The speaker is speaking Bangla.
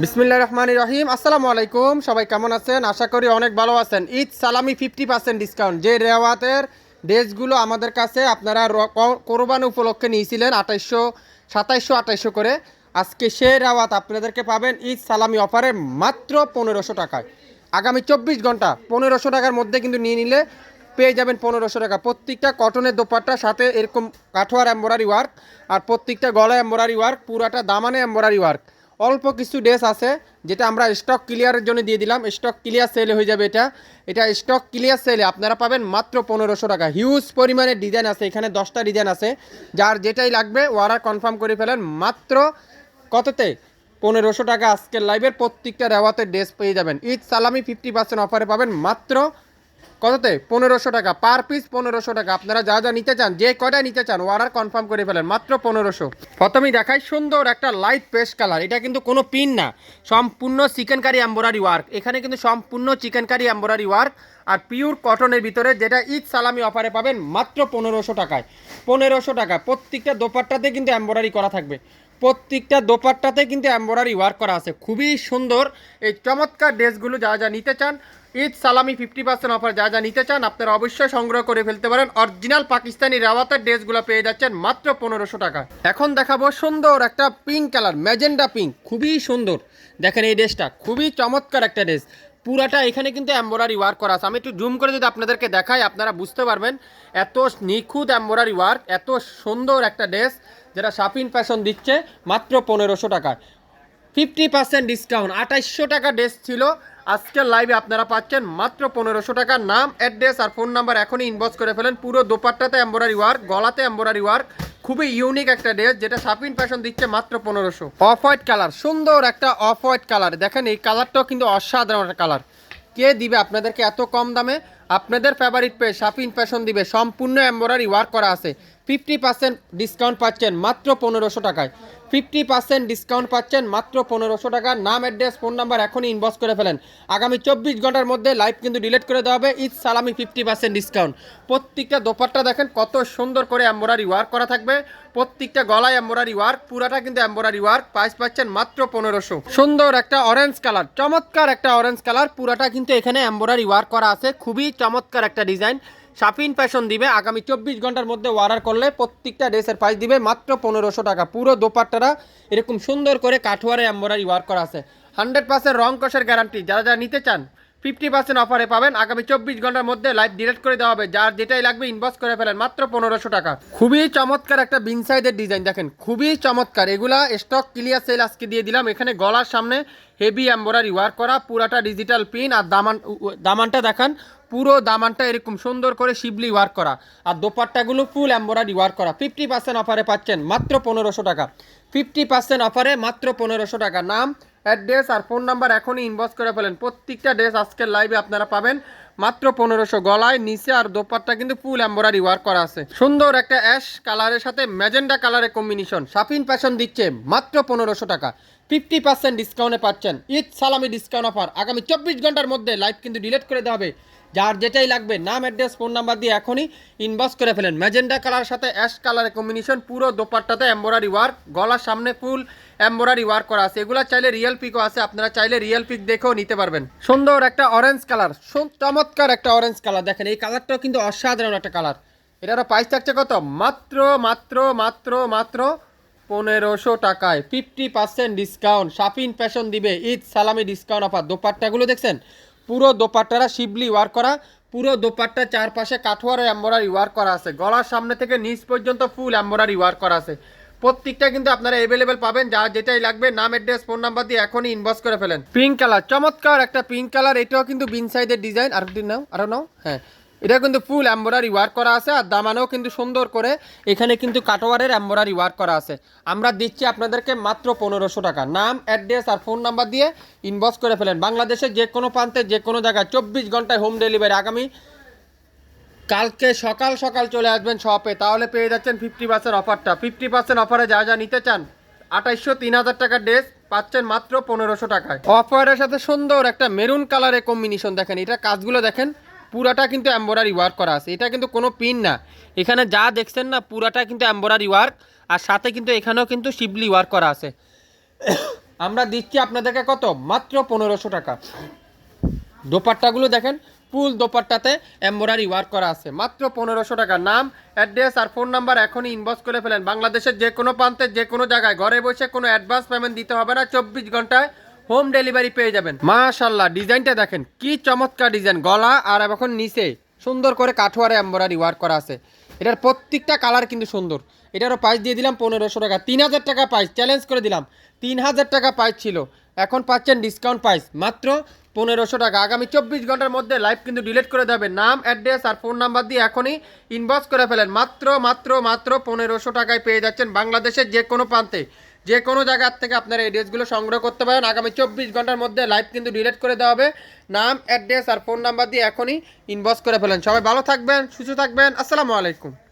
বিসমিল্লা রহমান রহিম। আসসালামু আলাইকুম। সবাই কেমন আছেন? আশা করি অনেক ভালো আছেন। ঈদ সালামি ফিফটি পার্সেন্ট ডিসকাউন্ট। যে রেওয়াতের ড্রেসগুলো আমাদের কাছে আপনারা কোরবানি উপলক্ষে নিয়েছিলেন, আঠাইশশো, সাতাইশশো, আঠাইশশো করে, আজকে সে রেওয়াত আপনাদেরকে পাবেন ঈদ সালামি অফারে মাত্র পনেরোশো টাকায়। আগামী চব্বিশ ঘণ্টা পনেরোশো টাকার মধ্যে কিন্তু নিয়ে নিলে পেয়ে যাবেন পনেরোশো টাকা। প্রত্যেকটা কটনের দোপাট্টার সাথে এরকম কাঠোয়ার এম্বরারি ওয়ার্ক আর প্রত্যেকটা গলা এম্বরারি ওয়ার্ক পুরাটা দামানে এম্বরারি ওয়ার্ক অল্প কিছু ড্রেস আছে, যেটা আমরা স্টক ক্লিয়ারের জন্য দিয়ে দিলাম। স্টক ক্লিয়ার সেলে হয়ে যাবে এটা। এটা স্টক ক্লিয়ার সেলে আপনারা পাবেন মাত্র পনেরোশো টাকা। হিউজ পরিমাণে ডিজাইন আছে, এখানে দশটা ডিজাইন আছে। যার যেটাই লাগবে ওয়ারা কনফার্ম করে ফেলেন মাত্র কততে? পনেরোশো টাকা আজকের লাইভের প্রত্যেকটা রেওয়াতের ড্রেস পেয়ে যাবেন। ঈদ সালামি ফিফটি পার্সেন্ট অফারে পাবেন মাত্র কততে? পনেরোশো টাকা। পার পিস পনেরোশো টাকা। আপনারা যা যা নিতে চান, যে কয়টা নিতে চান অর্ডার কনফার্ম করে ফেলেন। মাত্র পনেরোশো। প্রথমেই দেখাই সুন্দর একটা লাইট পেস্ট কালার এটা কিন্তু কোনো পিন না। সম্পূর্ণ চিকেন কারি ওয়ার্ক এখানে কিন্তু সম্পূর্ণ চিকেন কারি ওয়ার্ক আর পিওর কটনের ভিতরে যেটা ঈদ সালামি অফারে পাবেন, মাত্র পনেরোশো টাকায়। পনেরোশো টাকা। প্রত্যেকটা দোপাট্টাতে কিন্তু এম্বোরারি করা থাকবে। প্রত্যেকটা দোপাট্টাতে কিন্তু এম্বোরারি ওয়ার্ক করা আছে। খুবই সুন্দর। এই চমৎকার ড্রেসগুলো যা যা নিতে চান ঈদ সালামি ফিফটি পার্সেন্ট অফার যা যা নিতে চান আপনারা অবশ্যই সংগ্রহ করে ফেলতে পারেন। অরিজিনাল পাকিস্তানি রাওয়াতের ড্রেসগুলো পেয়ে যাচ্ছেন মাত্র পনেরোশো টাকা। এখন দেখাবো সুন্দর একটা পিঙ্ক কালার ম্যাজেন্ডা পিঙ্ক খুবই সুন্দর। দেখেন এই ড্রেসটা খুবই চমৎকার একটা ড্রেস পুরাটা এখানে কিন্তু এম্বোরারি ওয়ার্ক করা আছে। আমি একটু জুম করে যদি আপনাদেরকে দেখাই, আপনারা বুঝতে পারবেন এত নিখুঁত এম্বোরারি ওয়ার্ক এত সুন্দর একটা ড্রেস যেটা শাপিন ফ্যাশন দিচ্ছে মাত্র পনেরোশো টাকায়। ফিফটি পার্সেন্ট ডিসকাউন্ট আঠাইশশো টাকা ড্রেস ছিল। আজকের লাইভে আপনারা পাচ্ছেন মাত্র পনেরোশো টাকার নাম অ্যাড্রেস আর ফোন নাম্বার এখনই ইনবক্স করে ফেলেন। পুরো দোপাট্টাতে এম্বোরারি ওয়ার্ক গলাতে এম্বোরারি ওয়ার্ক খুবই ইউনিক একটা ড্রেস যেটা শাপিন ফ্যাশন দিচ্ছে মাত্র পনেরোশো। অফ হোয়াইট কালার সুন্দর একটা অফ হোয়াইট কালার দেখেন, এই কালারটাও কিন্তু অসাধারণ একটা কালার কে দিবে আপনাদেরকে এত কম দামে? আপনাদের ফেভারিট পেয়ে শাপিন ফ্যাশন দিবে। সম্পূর্ণ এম্বোরারি ওয়ার্ক করা আছে। ফিফটি পার্সেন্ট ডিসকাউন্ট পাচ্ছেন মাত্র পনেরোশো টাকায়। ফিফটি পার্সেন্ট ডিসকাউন্ট পাচ্ছেন মাত্র পনেরোশো টাকা। নাম, অ্যাড্রেস, ফোন নাম্বার এখনই ইনবক্স করে ফেলেন। আগামী চব্বিশ ঘণ্টার মধ্যে লাইভ কিন্তু ডিলিট করে দেওয়া হবে। ঈদ সালামি ফিফটি পার্সেন্ট ডিসকাউন্ট। প্রত্যেকটা দোপাট্টা দেখেন কত সুন্দর করে এম্বোরারি ওয়ার্ক করা থাকবে। প্রত্যেকটা গলায় এম্বোরারি ওয়ার্ক পুরাটা কিন্তু এম্বোরারি ওয়ার্ক প্রাইস পাচ্ছেন মাত্র পনেরোশো। সুন্দর একটা অরেঞ্জ কালার চমৎকার একটা অরেঞ্জ কালার পুরাটা কিন্তু এখানে এম্বোরারি ওয়ার্ক করা আছে। খুবই চমৎকার একটা ডিজাইন শাপিন ফ্যাশন দিবে, আগামী চব্বিশ ঘণ্টার মধ্যে অর্ডার করলে প্রত্যেকটা ড্রেসের প্রাইস দিবে মাত্র পনেরোশো টাকা। পুরো দোপাট্টারা এরকম সুন্দর করে কাঠুয়ারে এম্বোরারি ওয়ার্ক করা আছে। হান্ড্রেড পার্সেন্ট রং কষের গ্যারান্টি যারা যারা নিতে চান, ফিফটি পার্সেন্ট অফারে পাবেন। আগামী চব্বিশ ঘণ্টার মধ্যে লাইভ ডিলেট করে দেওয়া হবে। যার যেটাই লাগবে ইনবক্স করে ফেলেন, মাত্র পনেরোশো টাকা। খুবই চমৎকার একটা বিনসাইডের ডিজাইন দেখেন। খুবই চমৎকার। এগুলা স্টক ক্লিয়ার সেল আজকে দিয়ে দিলাম। এখানে গলার সামনে হেভি এম্বোরারি ওয়ার্ক করা, পুরাটা ডিজিটাল পিন আর দামান দামানটা দেখান। পুরো দামানটা এরকম সুন্দর করে শিবলি ওয়ার্ক করা। আর দোপাট্টাগুলো ফুল এম্বোরারি ওয়ার্ক করা। ফিফটি পার্সেন্ট অফারে পাচ্ছেন মাত্র পনেরোশো টাকা। ফিফটি পার্সেন্ট অফারে মাত্র পনেরোশো টাকা। নাম অ্যাড্রেস আর ফোন নাম্বার এখনই ইনবক্স করে ফেলেন। প্রত্যেকটা ড্রেস আজকের লাইভে আপনারা পাবেন মাত্র পনেরোশো। গলায়, নিচে আর দোপাট্টা কিন্তু ফুল এম্বোরারি ওয়ার্ক করা আছে। সুন্দর একটা অ্যাশ কালারের সাথে ম্যাজেন্ডা কালারের কম্বিনেশন শাপিন ফ্যাশন দিচ্ছে মাত্র পনেরোশো টাকা। ফিফটি পার্সেন্ট ডিসকাউন্টে পাচ্ছেন। ঈদ সালামি ডিসকাউন্ট অফার আগামী চব্বিশ ঘণ্টার মধ্যে লাইভ কিন্তু ডিলিট করে দেওয়া হবে। যার যেটাই লাগবে, নাম অ্যাড্রেস ফোন নাম্বার দিয়ে এখনই ইনবক্স করে ফেলেন। ম্যাজেন্ডা কালার সাথে অ্যাশ কালারের কম্বিনেশন পুরো দোপাট্টাতে এম্বোরারি ওয়ার্ক গলার সামনে ফুল এম্বোরারি ওয়ার্ক করা আছে। এগুলো চাইলে রিয়েল পিকও আছে, আপনারা চাইলে রিয়েল পিক দেখেও নিতে পারবেন। সুন্দর একটা অরেঞ্জ কালার চমৎকার একটা অরেঞ্জ কালার দেখেন, এই কালারটাও কিন্তু অসাধারণ একটা কালার এটারও প্রাইস থাকছে কত? মাত্র মাত্র মাত্র মাত্র পনেরোশো টাকায় fifty percent discount Shapin fashion দিবে, ঈদ সালামি ডিসকাউন্ট অফার দোপাট্টাগুলো দেখছেন? পুরো দোপাট্টারা শিবলি ওয়ার্ক করা, পুরো দোপাট্টা চারপাশে কাঠোয়ার এম্বোরারি ওয়ার্ক করা আছে। গলার সামনে থেকে নিচ পর্যন্ত ফুল এম্বোরারি ওয়ার্ক করা আছে। প্রত্যেকটা কিন্তু আপনারা অ্যাভেলেবেল পাবেন যা যেটাই লাগবে, নাম অ্যাড্রেস ফোন নাম্বার দিয়ে এখনই ইনবক্স করে ফেলেন। পিঙ্ক কালার চমৎকার একটা পিঙ্ক কালার এটাও কিন্তু বিন সাইডের ডিজাইন আর নাও আরও নাও হ্যাঁ। এটা কিন্তু ফুল এম্বোরারি ওয়ার্ক করা আছে আর দামানেও কিন্তু সুন্দর করে এখানে কিন্তু কাটোয়ারের এম্বোরারি ওয়ার্ক করা আছে। আমরা দিচ্ছি আপনাদেরকে মাত্র পনেরোশো টাকা। নাম, অ্যাড্রেস আর ফোন নাম্বার দিয়ে ইনবক্স করে ফেলেন। বাংলাদেশের যে কোনো প্রান্তে, যে কোনো জায়গায় চব্বিশ ঘন্টায় হোম ডেলিভারি আগামী কালকে সকাল সকাল চলে আসবেন শপে তাহলে পেয়ে যাচ্ছেন ফিফটি পার্সেন্ট অফারটা ফিফটি পার্সেন্ট অফারে যা যা নিতে চান, আঠাইশশো, তিন হাজার টাকার ড্রেস পাচ্ছেন মাত্র পনেরোশো টাকায়। অফারের সাথে সুন্দর একটা মেরুন কালারের কম্বিনেশন দেখেন। এটা কাজগুলো দেখেন। পুরাটা কিন্তু এম্বোরারি ওয়ার্ক করা আছে। এটা কিন্তু কোনো পিন না। এখানে যা দেখছেন না, পুরাটা কিন্তু এম্বোরারি ওয়ার্ক আর সাথে কিন্তু এখানেও কিন্তু শিবলি ওয়ার্ক করা আছে। আমরা দিচ্ছি আপনাদেরকে কত? মাত্র পনেরোশো টাকা। দোপাট্টাগুলো দেখেন, ফুল দোপাট্টাতে এমব্রয়ডারি ওয়ার্ক করা আছে। মাত্র পনেরোশো টাকা। নাম অ্যাড্রেস আর ফোন নাম্বার এখনই ইনবক্স করে ফেলেন। বাংলাদেশের যে কোনো প্রান্তে যে কোনো জায়গায়, ঘরে বসে কোনো অ্যাডভান্স পেমেন্ট দিতে হবে না। চব্বিশ ঘন্টায় হোম ডেলিভারি পেয়ে যাবেন। মাশাল্লাহ ডিজাইনটা দেখেন, কি চমৎকার ডিজাইন, গলা আর এখন নিচে সুন্দর করে কাঠোয়ারে এমব্রয়ডারি ওয়ার্ক করা আছে। এটার প্রত্যেকটা কালার কিন্তু সুন্দর। এটারও প্রাইস দিয়ে দিলাম পনেরোশো টাকা। তিন হাজার টাকা প্রাইস চ্যালেঞ্জ করে দিলাম। তিন হাজার টাকা প্রাইস ছিল। এখন পাচ্ছেন ডিসকাউন্ট প্রাইস মাত্র পনেরোশো টাকা। আগামী চব্বিশ ঘণ্টার মধ্যে লাইভ কিন্তু ডিলিট করে দেবে নাম অ্যাড্রেস আর ফোন নাম্বার দিয়ে এখনই ইনবক্স করে ফেলেন। মাত্র মাত্র মাত্র পনেরোশো টাকায় পেয়ে যাচ্ছেন বাংলাদেশের যে কোনো প্রান্তে। যে কোনো জায়গার থেকে আপনারা এই ড্রেসগুলো সংগ্রহ করতে পারেন। আগামী চব্বিশ ঘণ্টার মধ্যে লাইভ কিন্তু ডিলেট করে দেওয়া হবে। নাম অ্যাড্রেস আর ফোন নাম্বার দিয়ে এখনই ইনবক্স করে ফেলেন। সবাই ভালো থাকবেন, সুস্থ থাকবেন। আসসালামু আলাইকুম।